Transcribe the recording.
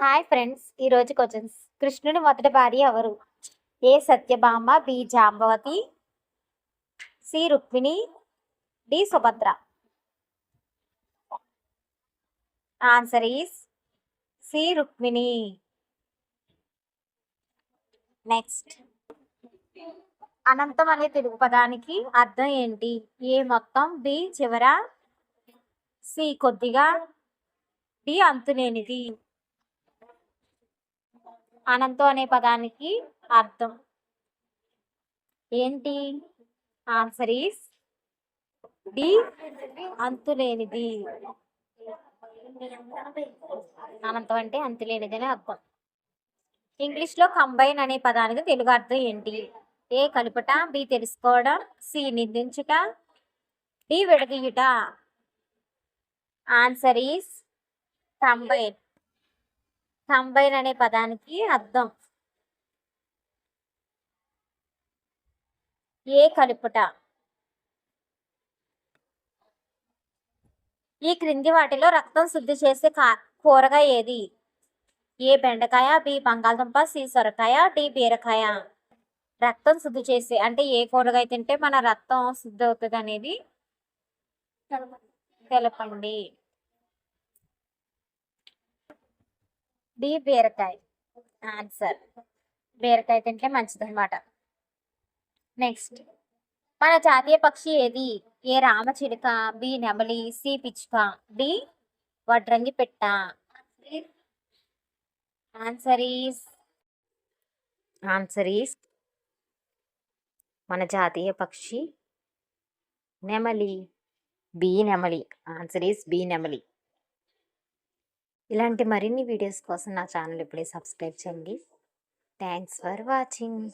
Hi friends ఈ రోజు questions. కృష్ణుని మొదటి భార్య ఎవరు? A Satyabhama B Jambavati C Rukmini D Subhadra. Answer is C Rukmini. Next అనంతం అనే తెలుగు పదానికి అర్థం ఏంటి? ఏ మొత్తం బి చివర సి కొద్దిగా డి అంతులేనిది. అనంతం అనే పదానికి అర్థం. ఏంటి? ఆన్సర్ ఈస్ డి అంతులేనిది. అనంతం అంటే అంతులేనిది అని అర్థం. ఇంగ్లీష్లో కంబైన్ అనే పదానికి తెలుగు అర్థం ఏంటి? ఏ కలుపుట బి తెలుసుకోవడం సి నిందించుట D విడదీయుట. Answer is combine. Combine అనే పదానికి అర్థం. ఏ కలుపుట? ఈ క్రింది వాటిలో రక్తం శుద్ధి చేసే కా ఏది? ఏ బెండకాయ బి బంగాళదుంప సి సొరకాయ డి బీరకాయ. రక్తం శుద్ధి చేసే అంటే ఏ కూరగాయ తింటే మన రక్తం శుద్ధి అవుతుంది అనేది తెలపండి. డి బీరకాయ. ఆన్సర్ బీరకాయ తింటే మంచిదన్నమాట. నెక్స్ట్ మన జాతీయ పక్షి ఏది? ఏ రామచిలుక బి నెమలి సి పిచ్చుక డి వడ్రంగి పెట్ట ఆన్సర్ ఈస్ ఆన్సర్ ఈస్ మన జాతీయ పక్షి నెమలి. బి నెమలి. ఆన్సర్ ఈస్ బి నెమలి. ఇలాంటి మరిన్ని వీడియోస్ కోసం నా ఛానల్ ఇప్పుడే సబ్స్క్రైబ్ చేయండి. Thanks for watching.